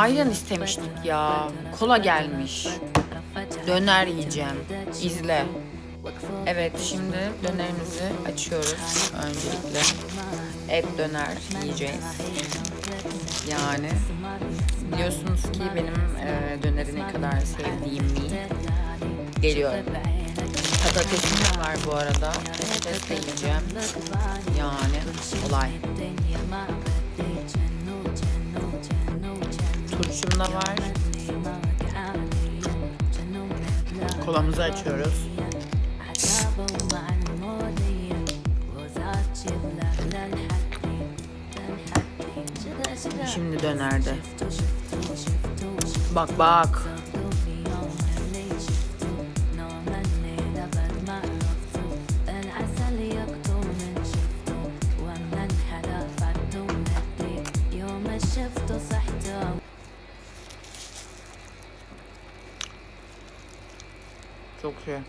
ayran istemiştik ya. Kola gelmiş. Döner yiyeceğim. İzle. Evet şimdi dönerimizi açıyoruz öncelikle. Et döner yiyeceğiz. Yani biliyorsunuz ki benim e, döneri ne kadar sevdiğimi geliyor. Patatesim de var bu arada. Patates de yiyeceğim. Yani olay. Turşum da var. Kolamızı açıyoruz. Şimdi dönerde. Bak bak. OK